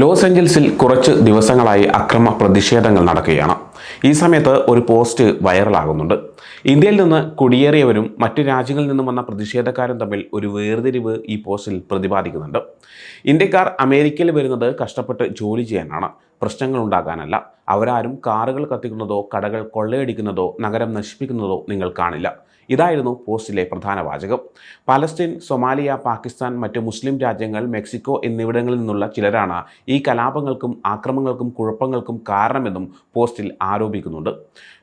Loss ഏഞ്ചൽസിൽ കുറച്ച് ദിവസങ്ങളായി അക്രമ പ്രതിഷേധങ്ങൾ നടക്കുകയാണ്. ഈ സമയത്ത് ഒരു പോസ്റ്റ് വൈറലാകുന്നുണ്ട്. ഇന്ത്യയിൽ നിന്ന് കുടിയേറിയവരും മറ്റു രാജ്യങ്ങളിൽ നിന്നും വന്ന പ്രതിഷേധക്കാരും തമ്മിൽ ഒരു വേർതിരിവ് ഈ പോസ്റ്റിൽ പ്രതിപാദിക്കുന്നുണ്ട്. ഇന്ത്യക്കാർ അമേരിക്കയിൽ വരുന്നത് കഷ്ടപ്പെട്ട് ജോലി ചെയ്യാനാണ്. പ്രശ്നങ്ങൾ ഉണ്ടാകാനല്ല അവരാരും കാറുകൾ കത്തിക്കുന്നതോ കടകൾ കൊള്ളയടിക്കുന്നതോ നഗരം നശിപ്പിക്കുന്നതോ നിങ്ങൾ കാണില്ല. ഇതായിരുന്നു പോസ്റ്റിലെ പ്രധാന വാചകം. പലസ്തീൻ സൊമാലിയ പാകിസ്ഥാൻ മറ്റ് മുസ്ലിം രാജ്യങ്ങൾ മെക്സിക്കോ എന്നിവിടങ്ങളിൽ നിന്നുള്ള ചിലരാണ് ഈ കലാപങ്ങൾക്കും ആക്രമങ്ങൾക്കും കുഴപ്പങ്ങൾക്കും കാരണമെന്നും പോസ്റ്റിൽ ആരോപിക്കുന്നുണ്ട്.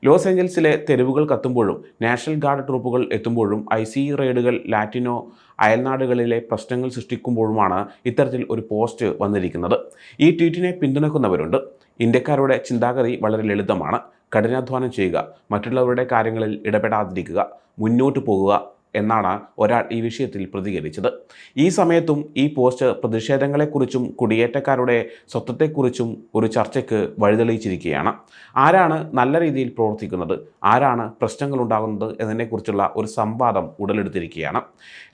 ലോസ് ഏഞ്ചൽസിലെ തെരുവുകൾ കത്തുമ്പോഴും നാഷണൽ ഗാർഡ് ട്രൂപ്പുകൾ എത്തുമ്പോഴും ഐ സി റെയ്ഡുകൾ ലാറ്റിനോ അയൽനാടുകളിലെ പ്രശ്നങ്ങൾ സൃഷ്ടിക്കുമ്പോഴുമാണ് ഇത്തരത്തിൽ ഒരു പോസ്റ്റ് വന്നിരിക്കുന്നത്. ഈ ട്വീറ്റിനെ പിന്തുണക്കുന്നവരുണ്ട് ഇന്ത്യക്കാരുടെ ചിന്താഗതി വളരെ ലളിതമാണ്. കഠിനാധ്വാനം ചെയ്യുക മറ്റുള്ളവരുടെ കാര്യങ്ങളിൽ ഇടപെടാതിരിക്കുക മുന്നോട്ട് പോകുക എന്നാണ് ഒരാൾ ഈ വിഷയത്തിൽ പ്രതികരിച്ചത്. ഈ സമയത്തും ഈ പോസ്റ്റ് പ്രതിഷേധങ്ങളെക്കുറിച്ചും കുടിയേറ്റക്കാരുടെ സ്വത്വത്തെക്കുറിച്ചും ഒരു ചർച്ചയ്ക്ക് വഴിതെളിയിച്ചിരിക്കുകയാണ്. ആരാണ് നല്ല രീതിയിൽ പ്രവർത്തിക്കുന്നത്? ആരാണ് പ്രശ്നങ്ങൾ ഉണ്ടാകുന്നത് എന്നതിനെക്കുറിച്ചുള്ള ഒരു സംവാദം ഉടലെടുത്തിരിക്കുകയാണ്.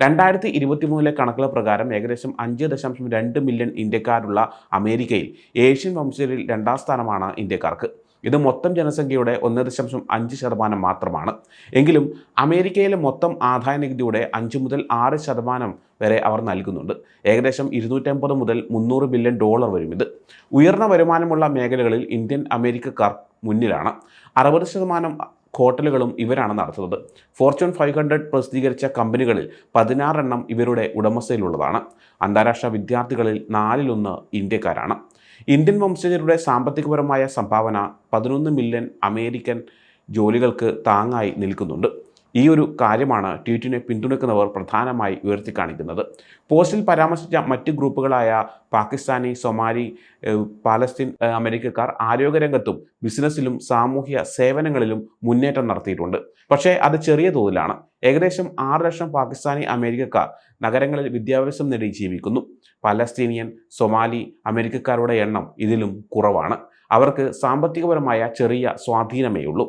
രണ്ടായിരത്തി ഇരുപത്തി മൂന്നിലെ കണക്കുകൾ പ്രകാരം ഏകദേശം അഞ്ച് ദശാംശം രണ്ട് മില്യൺ ഇന്ത്യക്കാരുള്ള അമേരിക്കയിൽ ഏഷ്യൻ വംശജരിൽ രണ്ടാം സ്ഥാനമാണ് ഇന്ത്യക്കാർക്ക്. ഇത് മൊത്തം ജനസംഖ്യയുടെ ഒന്ന് ദശാംശം അഞ്ച് ശതമാനം മാത്രമാണ്. എങ്കിലും അമേരിക്കയിലെ മൊത്തം ആദായ നികുതിയുടെ അഞ്ച് മുതൽ ആറ് ശതമാനം വരെ അവർ നൽകുന്നുണ്ട്. ഏകദേശം ഇരുന്നൂറ്റമ്പത് മുതൽ മുന്നൂറ് ബില്യൺ ഡോളർ വരും ഇത്. ഉയർന്ന വരുമാനമുള്ള മേഖലകളിൽ ഇന്ത്യൻ അമേരിക്കക്കാർ മുന്നിലാണ്. അറുപത് ശതമാനം ഹോട്ടലുകളും ഇവരാണ് നടത്തുന്നത്. ഫോർച്യൂൺ ഫൈവ് ഹൺഡ്രഡ് പ്രസിദ്ധീകരിച്ച കമ്പനികളിൽ പതിനാറെണ്ണം ഇവരുടെ ഉടമസ്ഥയിലുള്ളതാണ്. അന്താരാഷ്ട്ര വിദ്യാർത്ഥികളിൽ നാലിലൊന്ന് ഇന്ത്യക്കാരാണ്. ഇന്ത്യൻ വംശജരുടെ സാമ്പത്തികപരമായ സംഭാവന പതിനൊന്ന് മില്യൺ അമേരിക്കൻ ജോലികൾക്ക് താങ്ങായി നിൽക്കുന്നുണ്ട്. ഈ ഒരു കാര്യമാണ് ട്വീറ്റിനെ പിന്തുണയ്ക്കുന്നവർ പ്രധാനമായി ഉയർത്തിക്കാണിക്കുന്നത് പോസ്റ്റിൽ പരാമർശിച്ച മറ്റ് ഗ്രൂപ്പുകളായ പാകിസ്ഥാനി സൊമാലി പാലസ്തീൻ അമേരിക്കക്കാർ ആരോഗ്യരംഗത്തും ബിസിനസ്സിലും സാമൂഹ്യ സേവനങ്ങളിലും മുന്നേറ്റം നടത്തിയിട്ടുണ്ട്. പക്ഷേ അത് ചെറിയ തോതിലാണ്. ഏകദേശം ആറ് ലക്ഷം പാകിസ്ഥാനി അമേരിക്കക്കാർ നഗരങ്ങളിൽ വിദ്യാഭ്യാസം നേടി ജീവിക്കുന്നു. പലസ്തീനിയൻ സൊമാലി അമേരിക്കക്കാരുടെ എണ്ണം ഇതിലും കുറവാണ്. അവർക്ക് സാമ്പത്തികപരമായ ചെറിയ സ്വാധീനമേ ഉള്ളൂ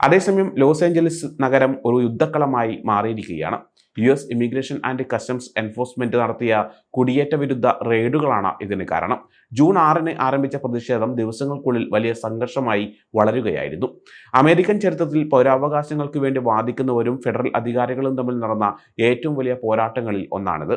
അതേസമയം ലോസ് ഏഞ്ചലസ് നഗരം ഒരു യുദ്ധക്കളമായി മാറിയിരിക്കുകയാണ്. U S immigration and customs enforcement നടത്തിയ കുടിയേറ്റ വിരുദ്ധ റെയ്ഡുകളാണ് ഇതിന് കാരണം. ജൂൺ ആറിന് ആരംഭിച്ച പ്രതിഷേധം ദിവസങ്ങൾക്കുള്ളിൽ വലിയ സംഘർഷമായി വളരുകയായിരുന്നു. അമേരിക്കൻ ചരിത്രത്തിൽ പൗരാവകാശങ്ങൾക്ക് വേണ്ടി വാദിക്കുന്നവരും ഫെഡറൽ അധികാരികളും തമ്മിൽ നടന്ന ഏറ്റവും വലിയ പോരാട്ടങ്ങളിൽ ഒന്നാണിത്.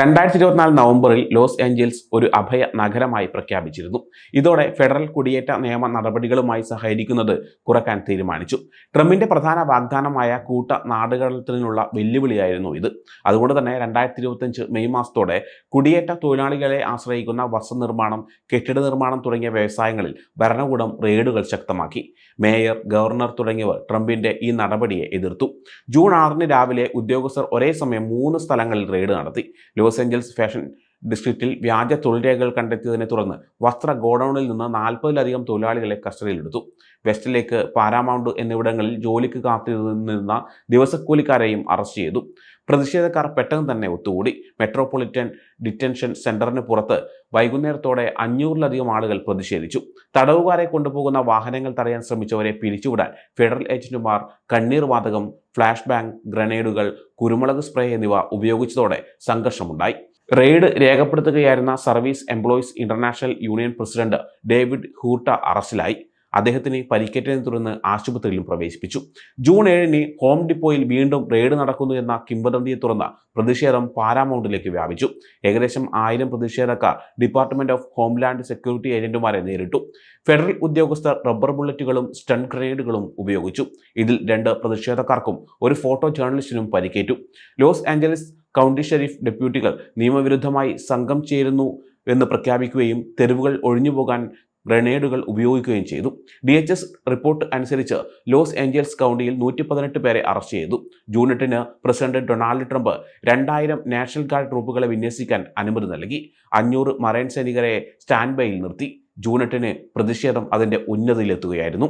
രണ്ടായിരത്തി ഇരുപത്തിനാല് നവംബറിൽ ലോസ് ഏഞ്ചൽസ് ഒരു അഭയ നഗരമായി പ്രഖ്യാപിച്ചിരുന്നു. ഇതോടെ ഫെഡറൽ കുടിയേറ്റ നിയമ നടപടികളുമായി സഹകരിക്കുന്നത് കുറയ്ക്കാൻ തീരുമാനിച്ചു. ട്രംപിന്റെ പ്രധാന വാഗ്ദാനമായ കൂട്ട നാടുകളത്തിനുള്ള വെല്ലുവിളിയായിരുന്നു ഇത് അതുകൊണ്ട് തന്നെ രണ്ടായിരത്തി ഇരുപത്തഞ്ച് മെയ് മാസത്തോടെ കുടിയേറ്റ തൊഴിലാളികളെ ആശ്രയിക്കുന്ന വസ്ത്രനിർമ്മാണം കെട്ടിട നിർമ്മാണം തുടങ്ങിയ വ്യവസായങ്ങളിൽ ഭരണകൂടം റെയ്ഡുകൾ ശക്തമാക്കി. മേയർ ഗവർണർ തുടങ്ങിയവർ ട്രംപിന്റെ ഈ നടപടിയെ എതിർത്തു. ജൂൺ ആറിന് രാവിലെ ഉദ്യോഗസ്ഥർ ഒരേ സമയം മൂന്ന് സ്ഥലങ്ങളിൽ റെയ്ഡ് നടത്തി. ലോസ് ഏഞ്ചൽസ് ഫാഷൻ ഡിസ്ട്രിക്റ്റിൽ വ്യാജ തൊഴിൽ രേഖകൾ കണ്ടെത്തിയതിനെ തുടർന്ന് വസ്ത്ര ഗോഡൌണിൽ നിന്ന് നാൽപ്പതിലധികം തൊഴിലാളികളെ കസ്റ്റഡിയിലെടുത്തു. വെസ്റ്റിലേക്ക് പാരാമൗണ്ട് എന്നിവിടങ്ങളിൽ ജോലിക്ക് കാത്തിരുന്ന ദിവസക്കൂലിക്കാരെയും അറസ്റ്റ് ചെയ്തു. പ്രതിഷേധക്കാർ പെട്ടെന്ന് തന്നെ ഒത്തുകൂടി. മെട്രോപൊളിറ്റൻ ഡിറ്റൻഷൻ സെന്ററിന് പുറത്ത് വൈകുന്നേരത്തോടെ അഞ്ഞൂറിലധികം ആളുകൾ പ്രതിഷേധിച്ചു. തടവുകാരെ കൊണ്ടുപോകുന്ന വാഹനങ്ങൾ തടയാൻ ശ്രമിച്ചവരെ പിരിച്ചുവിടാൻ ഫെഡറൽ ഏജന്റുമാർ കണ്ണീർ വാതകം ഫ്ലാഷ് ബാങ്ക് ഗ്രനേഡുകൾ കുരുമുളക് സ്പ്രേ എന്നിവ ഉപയോഗിച്ചതോടെ സംഘർഷമുണ്ടായി. Raid രേഖപ്പെടുത്തുകയായിരുന്ന service employees international union president David Huerta അറസ്റ്റിലായി. അദ്ദേഹത്തിന് പരിക്കേറ്റതിനെ തുടർന്ന് ആശുപത്രിയിലും പ്രവേശിപ്പിച്ചു. ജൂൺ ഏഴിന് ഹോം ഡിപ്പോയിൽ വീണ്ടും റെയ്ഡ് നടക്കുന്നു എന്ന കിംവദന്തിയെ തുടർന്ന് പ്രതിഷേധം പാരാമൗണ്ടിലേക്ക് വ്യാപിച്ചു. ഏകദേശം ആയിരം പ്രതിഷേധക്കാർ ഡിപ്പാർട്ട്മെന്റ് ഓഫ് ഹോംലാൻഡ് സെക്യൂരിറ്റി ഏജന്റുമാരെ നേരിട്ടു. ഫെഡറൽ ഉദ്യോഗസ്ഥർ റബ്ബർ ബുള്ളറ്റുകളും സ്റ്റൺ ഗ്രനേഡുകളും ഉപയോഗിച്ചു. ഇതിൽ രണ്ട് പ്രതിഷേധക്കാർക്കും ഒരു ഫോട്ടോ ജേർണലിസ്റ്റിനും പരിക്കേറ്റു. ലോസ് ആഞ്ചലസ് കൗണ്ടി ഷെരീഫ് ഡെപ്യൂട്ടികൾ നിയമവിരുദ്ധമായി സംഘം ചേരുന്നു എന്ന് പ്രഖ്യാപിക്കുകയും തെരുവുകൾ ഒഴിഞ്ഞു പോകാൻ ഗ്രനേഡുകൾ ഉപയോഗിക്കുകയും ചെയ്തു. ഡി എച്ച് എസ് റിപ്പോർട്ട് അനുസരിച്ച് ലോസ് ഏഞ്ചൽസ് കൗണ്ടിയിൽ നൂറ്റി പതിനെട്ട് പേരെ അറസ്റ്റ് ചെയ്തു. ജൂൺ എട്ടിന് പ്രസിഡന്റ് ഡൊണാൾഡ് ട്രംപ് രണ്ടായിരം നാഷണൽ ഗാർഡ് ട്രൂപ്പുകളെ വിന്യസിക്കാൻ അനുമതി നൽകി. അഞ്ഞൂറ് മറൈൻ സൈനികരെ സ്റ്റാൻഡ് ബൈയിൽ നിർത്തി. ജൂൺ എട്ടിന് പ്രതിഷേധം അതിന്റെ ഉന്നതിയിലെത്തുകയായിരുന്നു.